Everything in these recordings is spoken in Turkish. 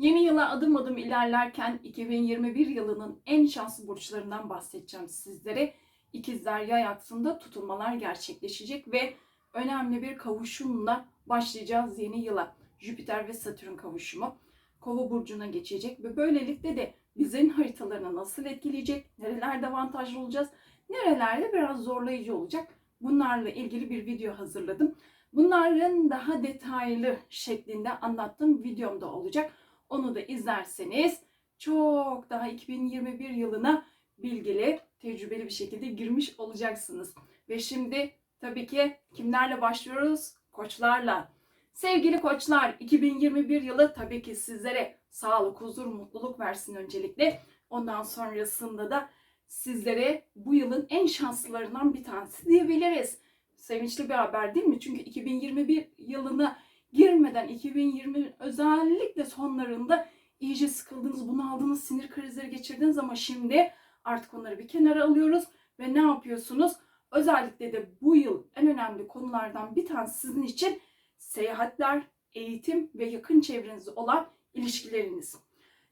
Yeni yıla adım adım ilerlerken 2021 yılının en şanslı burçlarından bahsedeceğim sizlere. İkizler yay aksında tutulmalar gerçekleşecek ve önemli bir kavuşumla başlayacağız yeni yıla. Jüpiter ve Satürn kavuşumu Kova burcuna geçecek ve böylelikle de bizlerin haritalarını nasıl etkileyecek, nerelerde avantajlı olacağız, nerelerde biraz zorlayıcı olacak. Bunlarla ilgili bir video hazırladım. Bunların daha detaylı şeklinde anlattığım videomda olacak. Onu da izlerseniz çok daha 2021 yılına bilgili, tecrübeli bir şekilde girmiş olacaksınız. Ve şimdi tabii ki kimlerle başlıyoruz? Koçlarla. Sevgili koçlar, 2021 yılı tabii ki sizlere sağlık, huzur, mutluluk versin öncelikle. Ondan sonrasında da sizlere bu yılın en şanslılarından bir tanesi diyebiliriz. Sevinçli bir haber değil mi? Çünkü 2021 yılına girmeden 2020 özellikle sonlarında iyice sıkıldınız, bunaldınız, sinir krizleri geçirdiniz ama şimdi artık onları bir kenara alıyoruz ve ne yapıyorsunuz? Özellikle de bu yıl en önemli konulardan bir tanesi sizin için seyahatler, eğitim ve yakın çevrenizde olan ilişkileriniz.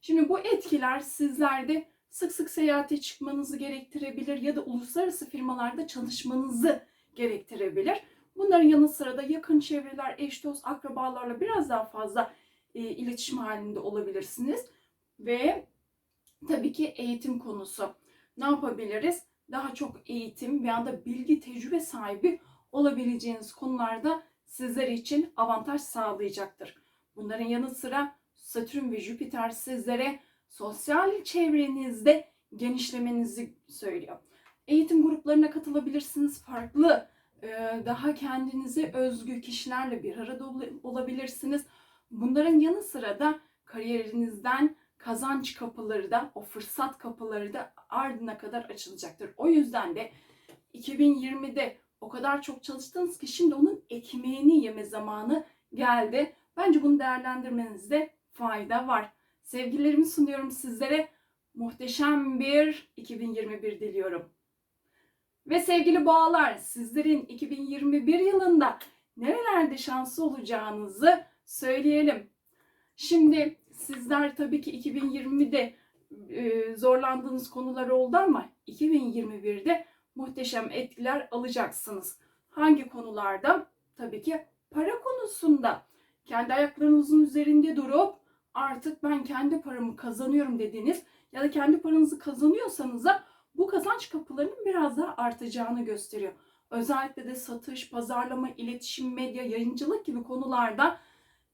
Şimdi bu etkiler sizlerde sık sık seyahate çıkmanızı gerektirebilir ya da uluslararası firmalarda çalışmanızı gerektirebilir. Bunların yanı sıra da yakın çevreler, eş dost, akrabalarla biraz daha fazla e, iletişim halinde olabilirsiniz. Ve tabii ki eğitim konusu. Ne yapabiliriz? Daha çok eğitim ve anda bilgi, tecrübe sahibi olabileceğiniz konularda sizler için avantaj sağlayacaktır. Bunların yanı sıra Satürn ve Jüpiter sizlere sosyal çevrenizde genişlemenizi söylüyor. Eğitim gruplarına katılabilirsiniz. Farklı, daha kendinize özgü kişilerle bir arada olabilirsiniz. Bunların yanı sıra da kariyerinizden kazanç kapıları da, o fırsat kapıları da ardına kadar açılacaktır. O yüzden de 2020'de o kadar çok çalıştınız ki şimdi onun ekmeğini yeme zamanı geldi. Bence bunu değerlendirmenizde fayda var. Sevgilerimi sunuyorum sizlere. Muhteşem bir 2021 diliyorum. Ve sevgili boğalar, sizlerin 2021 yılında nerelerde şanslı olacağınızı söyleyelim. Şimdi sizler tabii ki 2020'de e, zorlandığınız konular oldu ama 2021'de muhteşem etkiler alacaksınız. Hangi konularda? Tabii ki para konusunda. Kendi ayaklarınızın üzerinde durup artık ben kendi paramı kazanıyorum dediğiniz ya da kendi paranızı kazanıyorsanız da bu kazanç kapılarının biraz daha artacağını gösteriyor. Özellikle de satış, pazarlama, iletişim, medya, yayıncılık gibi konularda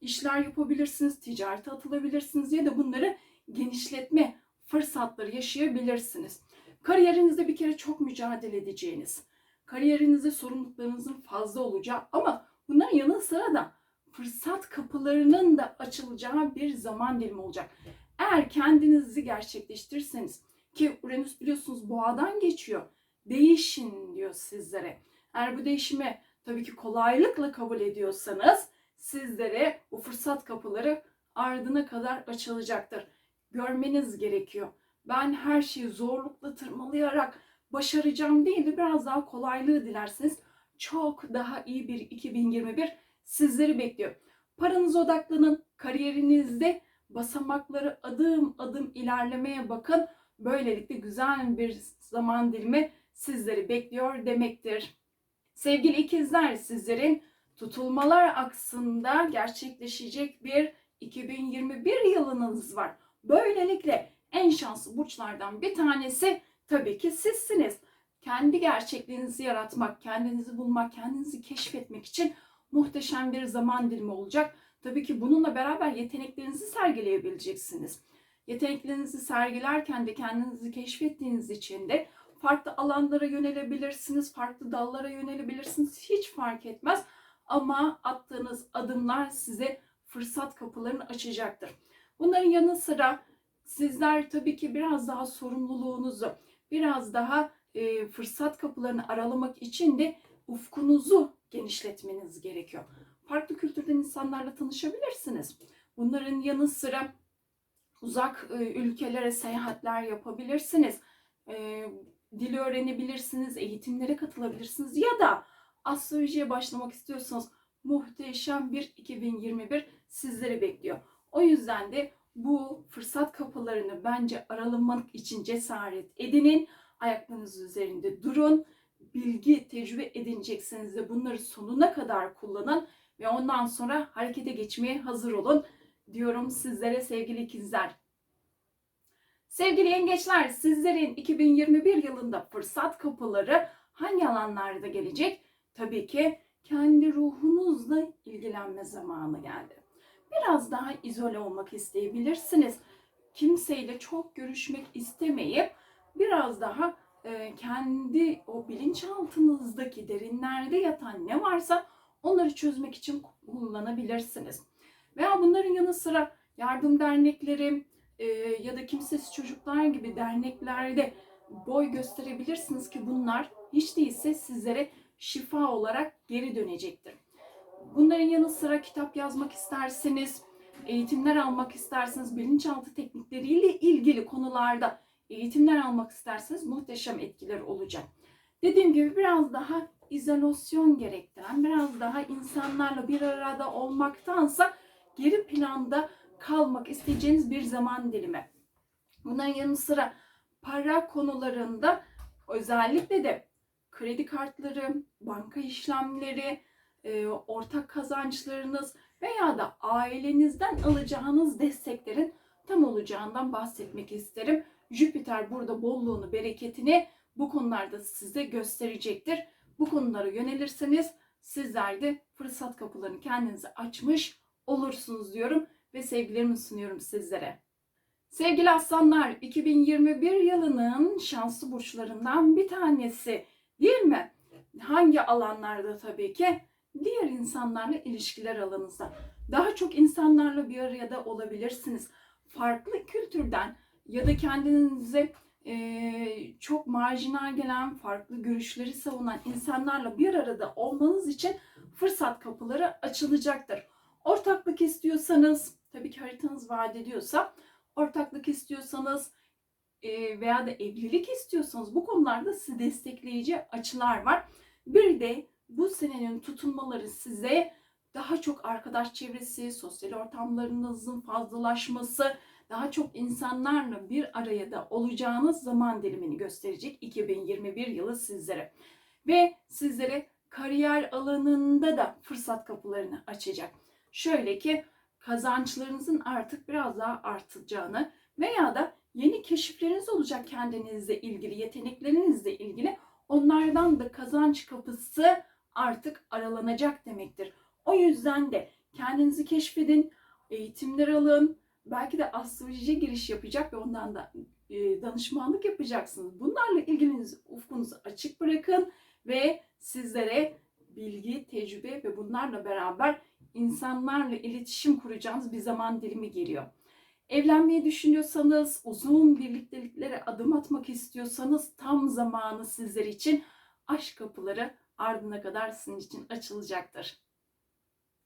işler yapabilirsiniz, ticarete atılabilirsiniz ya da bunları genişletme fırsatları yaşayabilirsiniz. Kariyerinizde bir kere çok mücadele edeceğiniz, kariyerinizde sorumluluklarınızın fazla olacağı ama bunların yanı sıra da fırsat kapılarının da açılacağı bir zaman dilimi olacak. Eğer kendinizi gerçekleştirirseniz ki Uranüs biliyorsunuz boğadan geçiyor. Değişin diyor sizlere. Eğer bu değişimi tabii ki kolaylıkla kabul ediyorsanız sizlere bu fırsat kapıları ardına kadar açılacaktır. Görmeniz gerekiyor. Ben her şeyi zorlukla tırmalayarak başaracağım değil de biraz daha kolaylığı dilerseniz çok daha iyi bir 2021 sizleri bekliyor. Paranıza odaklanın, kariyerinizde basamakları adım adım ilerlemeye bakın. Böylelikle güzel bir zaman dilimi sizleri bekliyor demektir. Sevgili ikizler sizlerin tutulmalar aksında gerçekleşecek bir 2021 yılınız var. Böylelikle en şanslı burçlardan bir tanesi tabii ki sizsiniz. Kendi gerçekliğinizi yaratmak, kendinizi bulmak, kendinizi keşfetmek için muhteşem bir zaman dilimi olacak. Tabii ki bununla beraber yeteneklerinizi sergileyebileceksiniz. Yeteneklerinizi sergilerken de kendinizi keşfettiğiniz için de farklı alanlara yönelebilirsiniz, farklı dallara yönelebilirsiniz. Hiç fark etmez. Ama attığınız adımlar size fırsat kapılarını açacaktır. Bunların yanı sıra sizler tabii ki biraz daha sorumluluğunuzu, biraz daha e, fırsat kapılarını aralamak için de ufkunuzu genişletmeniz gerekiyor. Farklı kültürden insanlarla tanışabilirsiniz. Bunların yanı sıra uzak e, ülkelere seyahatler yapabilirsiniz. E, dili öğrenebilirsiniz, eğitimlere katılabilirsiniz ya da astrolojiye başlamak istiyorsanız muhteşem bir 2021 sizleri bekliyor. O yüzden de bu fırsat kapılarını bence aralamak için cesaret edinin. Ayaklarınız üzerinde durun. Bilgi, tecrübe edinecekseniz de bunları sonuna kadar kullanın ve ondan sonra harekete geçmeye hazır olun diyorum sizlere sevgili ikizler. Sevgili yengeçler, sizlerin 2021 yılında fırsat kapıları hangi alanlarda gelecek? Tabii ki kendi ruhunuzla ilgilenme zamanı geldi. Biraz daha izole olmak isteyebilirsiniz. Kimseyle çok görüşmek istemeyip biraz daha e, kendi o bilinçaltınızdaki derinlerde yatan ne varsa onları çözmek için kullanabilirsiniz. Veya bunların yanı sıra yardım dernekleri e, ya da kimsesiz çocuklar gibi derneklerde boy gösterebilirsiniz ki bunlar hiç değilse sizlere şifa olarak geri dönecektir. Bunların yanı sıra kitap yazmak isterseniz, eğitimler almak isterseniz, bilinçaltı teknikleriyle ilgili konularda eğitimler almak isterseniz muhteşem etkiler olacak. Dediğim gibi biraz daha izolasyon gerektiren, biraz daha insanlarla bir arada olmaktansa geri planda kalmak isteyeceğiniz bir zaman dilimi. Bunların yanı sıra para konularında özellikle de kredi kartları, banka işlemleri, e, ortak kazançlarınız veya da ailenizden alacağınız desteklerin tam olacağından bahsetmek isterim. Jüpiter burada bolluğunu, bereketini bu konularda size gösterecektir. Bu konulara yönelirseniz sizler de fırsat kapılarını kendinize açmış olursunuz diyorum ve sevgilerimi sunuyorum sizlere. Sevgili aslanlar, 2021 yılının şanslı burçlarından bir tanesi değil mi? Hangi alanlarda tabii ki? Diğer insanlarla ilişkiler alanınızda. Daha çok insanlarla bir araya olabilirsiniz. Farklı kültürden ya da kendinize e, çok marjinal gelen, farklı görüşleri savunan insanlarla bir arada olmanız için fırsat kapıları açılacaktır. Ortaklık istiyorsanız, tabii ki haritanız vaat ediyorsa, ortaklık istiyorsanız e, veya da evlilik istiyorsanız bu konularda sizi destekleyici açılar var. Bir de bu senenin tutunmaları size daha çok arkadaş çevresi, sosyal ortamlarınızın fazlalaşması, daha çok insanlarla bir araya da olacağınız zaman dilimini gösterecek 2021 yılı sizlere. Ve sizlere kariyer alanında da fırsat kapılarını açacak. Şöyle ki kazançlarınızın artık biraz daha artacağını veya da yeni keşifleriniz olacak kendinizle ilgili, yeteneklerinizle ilgili. Onlardan da kazanç kapısı artık aralanacak demektir. O yüzden de kendinizi keşfedin, eğitimler alın, belki de astrolojiye giriş yapacak ve ondan da e, danışmanlık yapacaksınız. Bunlarla ilginizi, ufkunuzu açık bırakın ve sizlere bilgi, tecrübe ve bunlarla beraber insanlarla iletişim kuracağınız bir zaman dilimi geliyor. Evlenmeyi düşünüyorsanız, uzun birlikteliklere adım atmak istiyorsanız tam zamanı sizler için aşk kapıları ardına kadar sizin için açılacaktır.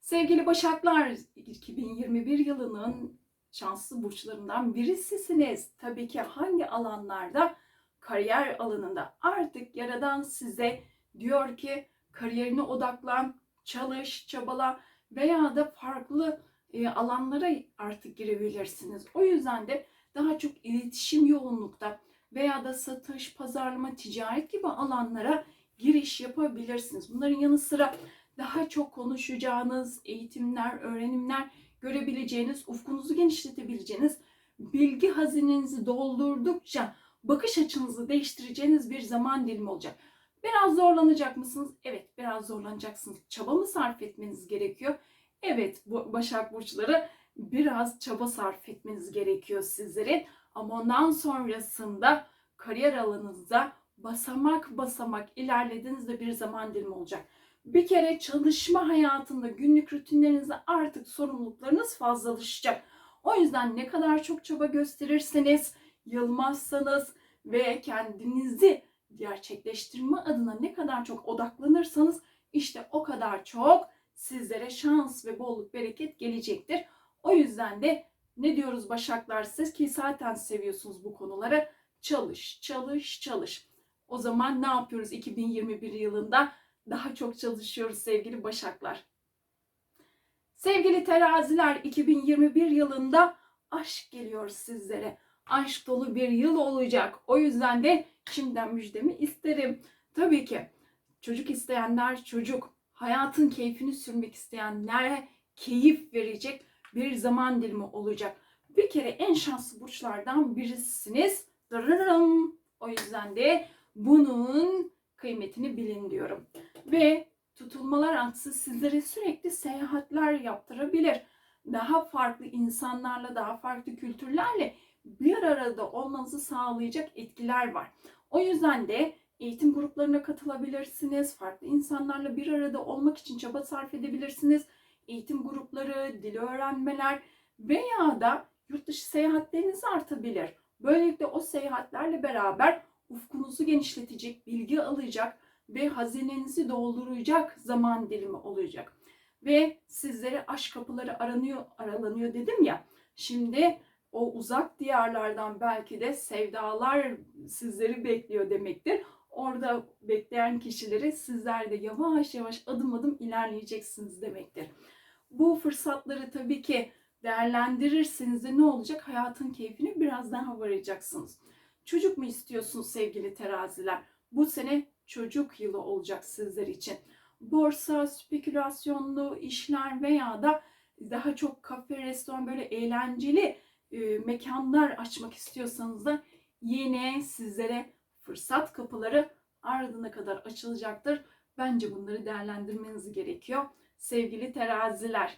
Sevgili Başaklar, 2021 yılının şanslı burçlarından birisisiniz. Tabii ki hangi alanlarda? Kariyer alanında. Artık Yaradan size diyor ki kariyerine odaklan, çalış, çabala veya da farklı alanlara artık girebilirsiniz. O yüzden de daha çok iletişim yoğunlukta veya da satış, pazarlama, ticaret gibi alanlara giriş yapabilirsiniz. Bunların yanı sıra daha çok konuşacağınız eğitimler, öğrenimler görebileceğiniz, ufkunuzu genişletebileceğiniz, bilgi hazinenizi doldurdukça bakış açınızı değiştireceğiniz bir zaman dilimi olacak. Biraz zorlanacak mısınız? Evet, biraz zorlanacaksınız. Çaba mı sarf etmeniz gerekiyor? Evet, bu Başak Burçları biraz çaba sarf etmeniz gerekiyor sizlerin. Ama ondan sonrasında kariyer alanınızda basamak basamak ilerlediğinizde bir zaman dilimi olacak. Bir kere çalışma hayatında günlük rutinlerinizde artık sorumluluklarınız fazlalaşacak. O yüzden ne kadar çok çaba gösterirseniz, yılmazsanız ve kendinizi gerçekleştirme adına ne kadar çok odaklanırsanız işte o kadar çok sizlere şans ve bolluk bereket gelecektir. O yüzden de ne diyoruz Başaklar siz ki zaten seviyorsunuz bu konuları. Çalış, çalış, çalış. O zaman ne yapıyoruz 2021 yılında? Daha çok çalışıyoruz sevgili Başaklar. Sevgili teraziler 2021 yılında aşk geliyor sizlere. Aşk dolu bir yıl olacak. O yüzden de şimdiden müjdemi isterim. Tabii ki çocuk isteyenler çocuk, hayatın keyfini sürmek isteyenlere keyif verecek bir zaman dilimi olacak. Bir kere en şanslı burçlardan birisiniz. Dırırım. O yüzden de bunun kıymetini bilin diyorum. Ve tutulmalar aksı sizlere sürekli seyahatler yaptırabilir. Daha farklı insanlarla, daha farklı kültürlerle bir arada olmanızı sağlayacak etkiler var. O yüzden de eğitim gruplarına katılabilirsiniz. Farklı insanlarla bir arada olmak için çaba sarf edebilirsiniz. Eğitim grupları, dil öğrenmeler veya da yurt dışı seyahatleriniz artabilir. Böylelikle o seyahatlerle beraber ufkunuzu genişletecek, bilgi alacak ve hazinenizi dolduracak zaman dilimi olacak. Ve sizlere aşk kapıları aranıyor, aralanıyor dedim ya. Şimdi o uzak diyarlardan belki de sevdalar sizleri bekliyor demektir. Orada bekleyen kişileri sizler de yavaş yavaş adım adım ilerleyeceksiniz demektir. Bu fırsatları tabii ki değerlendirirseniz de ne olacak? Hayatın keyfini biraz daha varacaksınız. Çocuk mu istiyorsunuz sevgili teraziler? Bu sene çocuk yılı olacak sizler için. Borsa, spekülasyonlu işler veya da daha çok kafe, restoran böyle eğlenceli e, mekanlar açmak istiyorsanız da yine sizlere fırsat kapıları ardına kadar açılacaktır. Bence bunları değerlendirmeniz gerekiyor. Sevgili teraziler,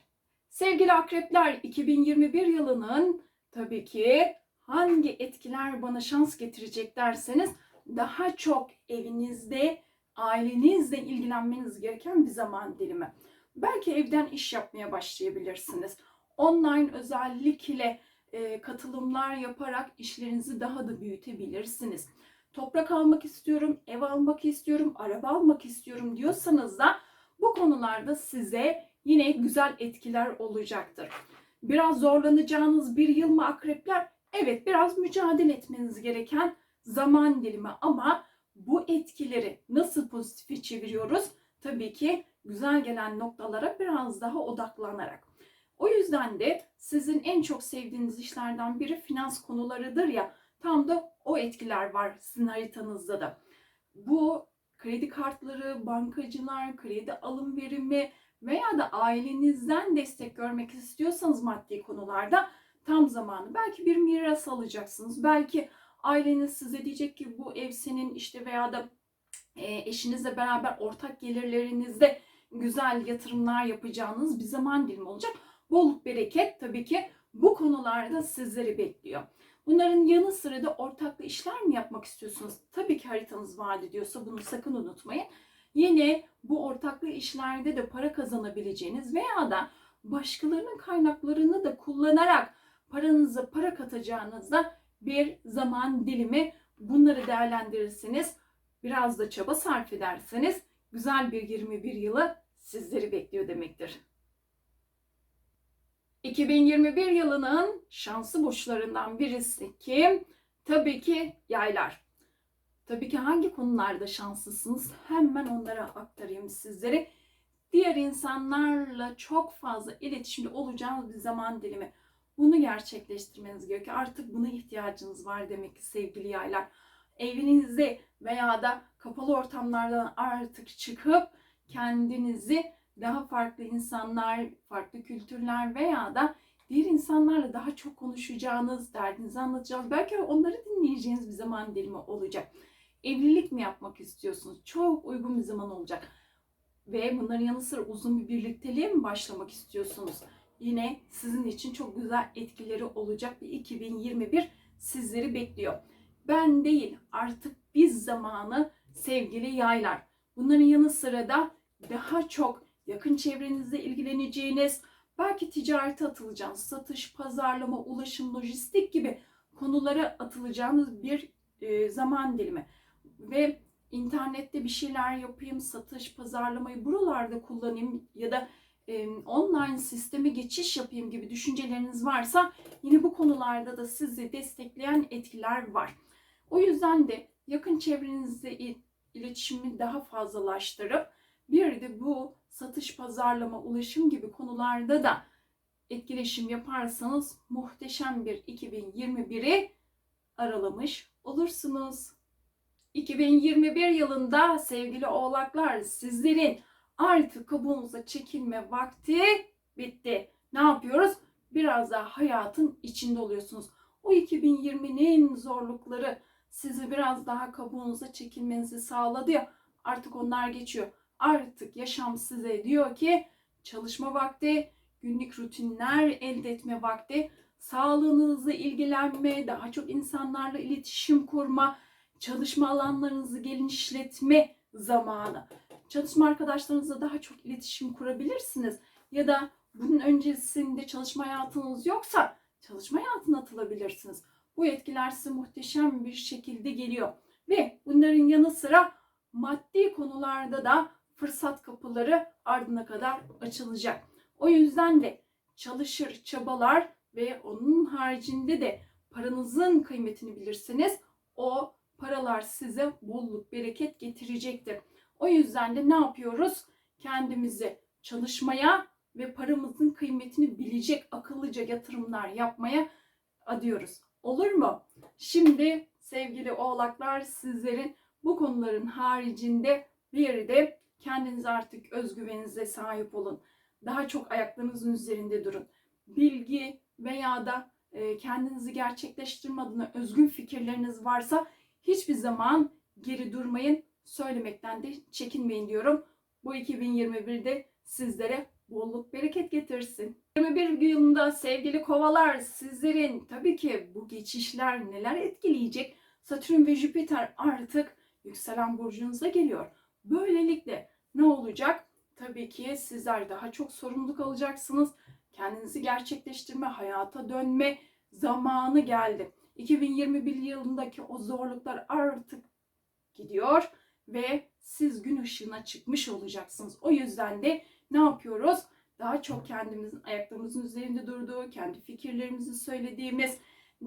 sevgili akrepler 2021 yılının tabii ki hangi etkiler bana şans getirecek derseniz daha çok evinizde, ailenizle ilgilenmeniz gereken bir zaman dilimi. Belki evden iş yapmaya başlayabilirsiniz. Online özellikle e, katılımlar yaparak işlerinizi daha da büyütebilirsiniz. Toprak almak istiyorum, ev almak istiyorum, araba almak istiyorum diyorsanız da bu konularda size yine güzel etkiler olacaktır. Biraz zorlanacağınız bir yıl mı akrepler? Evet biraz mücadele etmeniz gereken zaman dilimi ama bu etkileri nasıl pozitife çeviriyoruz? Tabii ki güzel gelen noktalara biraz daha odaklanarak. O yüzden de sizin en çok sevdiğiniz işlerden biri finans konularıdır ya tam da o etkiler var sizin haritanızda da. Bu kredi kartları, bankacılar, kredi alım verimi veya da ailenizden destek görmek istiyorsanız maddi konularda tam zamanı. Belki bir miras alacaksınız. Belki aileniz size diyecek ki bu ev senin işte veya da e, eşinizle beraber ortak gelirlerinizde güzel yatırımlar yapacağınız bir zaman dilimi olacak. Bolluk bereket tabii ki bu konularda sizleri bekliyor. Bunların yanı sıra da ortaklı işler mi yapmak istiyorsunuz? Tabii ki haritanız vaat ediyorsa bunu sakın unutmayın. Yine bu ortaklı işlerde de para kazanabileceğiniz veya da başkalarının kaynaklarını da kullanarak paranıza para katacağınızda bir zaman dilimi bunları değerlendirirseniz biraz da çaba sarf ederseniz güzel bir 21 yılı sizleri bekliyor demektir. 2021 yılının şanslı burçlarından birisi kim? Tabii ki yaylar. Tabii ki hangi konularda şanslısınız? Hemen onlara aktarayım sizlere. Diğer insanlarla çok fazla iletişimde olacağınız bir zaman dilimi. Bunu gerçekleştirmeniz gerekiyor. Artık buna ihtiyacınız var demek ki sevgili yaylar. Evinizde veya da kapalı ortamlardan artık çıkıp kendinizi daha farklı insanlar, farklı kültürler veya da diğer insanlarla daha çok konuşacağınız, derdinizi anlatacağınız, belki onları dinleyeceğiniz bir zaman dilimi olacak. Evlilik mi yapmak istiyorsunuz? Çok uygun bir zaman olacak. Ve bunların yanı sıra uzun bir birlikteliğe mi başlamak istiyorsunuz? Yine sizin için çok güzel etkileri olacak bir 2021 sizleri bekliyor. Ben değil artık biz zamanı sevgili yaylar. Bunların yanı sıra da daha çok yakın çevrenizle ilgileneceğiniz, belki ticarete atılacağınız, satış, pazarlama, ulaşım, lojistik gibi konulara atılacağınız bir e, zaman dilimi. Ve internette bir şeyler yapayım, satış, pazarlamayı buralarda kullanayım ya da online sisteme geçiş yapayım gibi düşünceleriniz varsa yine bu konularda da sizi destekleyen etkiler var. O yüzden de yakın çevrenizle iletişimi daha fazlalaştırıp bir de bu satış, pazarlama, ulaşım gibi konularda da etkileşim yaparsanız muhteşem bir 2021'i aralamış olursunuz. 2021 yılında sevgili oğlaklar sizlerin artık kabuğunuza çekilme vakti bitti. Ne yapıyoruz? Biraz daha hayatın içinde oluyorsunuz. O 2020'nin zorlukları sizi biraz daha kabuğunuza çekilmenizi sağladı ya artık onlar geçiyor. Artık yaşam size diyor ki çalışma vakti, günlük rutinler elde etme vakti, sağlığınızla ilgilenme, daha çok insanlarla iletişim kurma, çalışma alanlarınızı genişletme zamanı. Çalışma arkadaşlarınızla daha çok iletişim kurabilirsiniz. Ya da bunun öncesinde çalışma hayatınız yoksa çalışma hayatına atılabilirsiniz. Bu etkiler size muhteşem bir şekilde geliyor. Ve bunların yanı sıra maddi konularda da fırsat kapıları ardına kadar açılacak. O yüzden de çalışır, çabalar ve onun haricinde de paranızın kıymetini bilirseniz o paralar size bolluk, bereket getirecektir. O yüzden de ne yapıyoruz? Kendimizi çalışmaya ve paramızın kıymetini bilecek akıllıca yatırımlar yapmaya adıyoruz. Olur mu? Şimdi sevgili oğlaklar sizlerin bu konuların haricinde bir de kendinize artık özgüveninize sahip olun. Daha çok ayaklarınızın üzerinde durun. Bilgi veya da e, kendinizi gerçekleştirme adına özgün fikirleriniz varsa hiçbir zaman geri durmayın. Söylemekten de çekinmeyin diyorum. Bu 2021'de sizlere bolluk bereket getirsin. 21 yılında sevgili kovalar sizlerin tabii ki bu geçişler neler etkileyecek? Satürn ve Jüpiter artık yükselen burcunuza geliyor. Böylelikle ne olacak? Tabii ki sizler daha çok sorumluluk alacaksınız. Kendinizi gerçekleştirme, hayata dönme zamanı geldi. 2021 yılındaki o zorluklar artık gidiyor ve siz gün ışığına çıkmış olacaksınız. O yüzden de ne yapıyoruz? Daha çok kendimizin ayaklarımızın üzerinde durduğu, kendi fikirlerimizi söylediğimiz,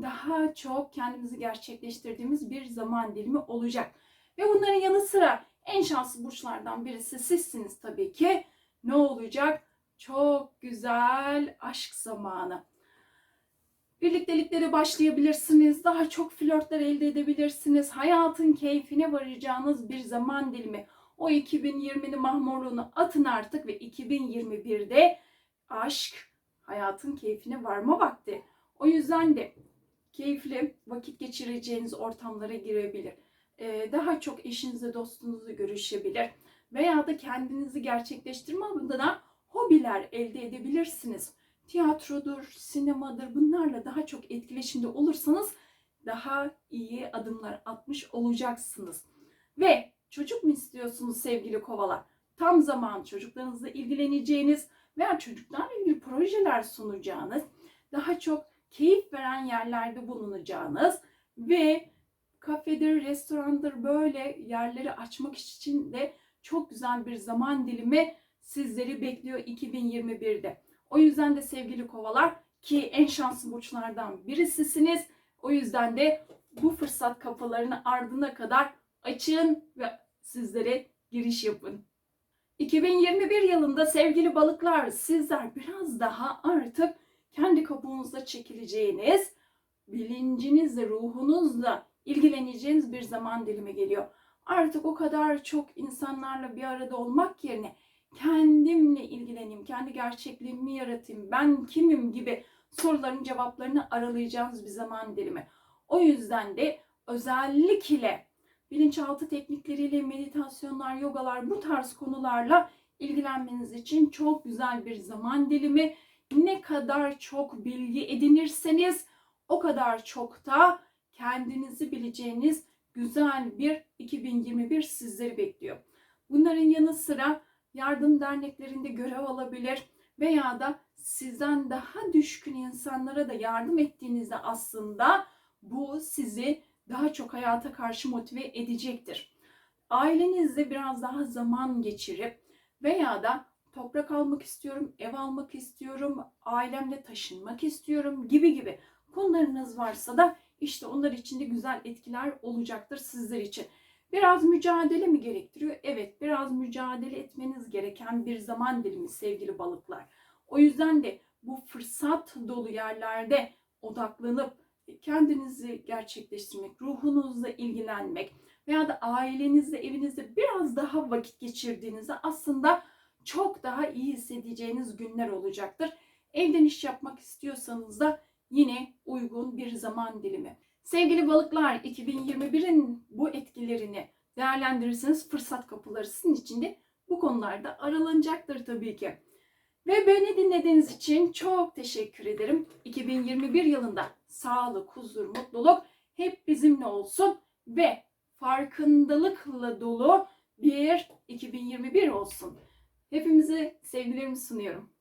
daha çok kendimizi gerçekleştirdiğimiz bir zaman dilimi olacak. Ve bunların yanı sıra en şanslı burçlardan birisi sizsiniz tabii ki. Ne olacak? Çok güzel aşk zamanı. Birlikteliklere başlayabilirsiniz. Daha çok flörtler elde edebilirsiniz. Hayatın keyfine varacağınız bir zaman dilimi. O 2020'nin mahmurluğunu atın artık ve 2021'de aşk, hayatın keyfine varma vakti. O yüzden de keyifli vakit geçireceğiniz ortamlara girebilir. Ee, daha çok eşinizle, dostunuzla görüşebilir. Veya da kendinizi gerçekleştirme adına hobiler elde edebilirsiniz. Tiyatrodur, sinemadır bunlarla daha çok etkileşimde olursanız daha iyi adımlar atmış olacaksınız. Ve çocuk mu istiyorsunuz sevgili kovalar? Tam zaman çocuklarınızla ilgileneceğiniz veya çocuklarla ilgili projeler sunacağınız, daha çok keyif veren yerlerde bulunacağınız ve kafedir, restorandır böyle yerleri açmak için de çok güzel bir zaman dilimi sizleri bekliyor 2021'de. O yüzden de sevgili kovalar ki en şanslı burçlardan birisisiniz. O yüzden de bu fırsat kapılarını ardına kadar açın ve sizlere giriş yapın. 2021 yılında sevgili balıklar sizler biraz daha artık kendi kabuğunuzda çekileceğiniz, bilincinizle, ruhunuzla ilgileneceğiniz bir zaman dilimi geliyor. Artık o kadar çok insanlarla bir arada olmak yerine kendimle ilgileneyim, kendi gerçekliğimi yaratayım, ben kimim gibi soruların cevaplarını aralayacağınız bir zaman dilimi. O yüzden de özellikle bilinçaltı teknikleriyle meditasyonlar, yogalar bu tarz konularla ilgilenmeniz için çok güzel bir zaman dilimi. Ne kadar çok bilgi edinirseniz o kadar çok da kendinizi bileceğiniz güzel bir 2021 sizleri bekliyor. Bunların yanı sıra yardım derneklerinde görev alabilir veya da sizden daha düşkün insanlara da yardım ettiğinizde aslında bu sizi daha çok hayata karşı motive edecektir. Ailenizle biraz daha zaman geçirip veya da toprak almak istiyorum, ev almak istiyorum, ailemle taşınmak istiyorum gibi gibi konularınız varsa da işte onlar için de güzel etkiler olacaktır sizler için. Biraz mücadele mi gerektiriyor? Evet, biraz mücadele etmeniz gereken bir zaman dilimi sevgili balıklar. O yüzden de bu fırsat dolu yerlerde odaklanıp kendinizi gerçekleştirmek, ruhunuzla ilgilenmek veya da ailenizle, evinizde biraz daha vakit geçirdiğinizde aslında çok daha iyi hissedeceğiniz günler olacaktır. Evden iş yapmak istiyorsanız da yine uygun bir zaman dilimi. Sevgili balıklar, 2021'in bu etkilerini değerlendirirseniz fırsat kapıları sizin için de bu konularda aralanacaktır tabii ki. Ve beni dinlediğiniz için çok teşekkür ederim. 2021 yılında sağlık, huzur, mutluluk hep bizimle olsun ve farkındalıkla dolu bir 2021 olsun. Hepimize sevgilerimi sunuyorum.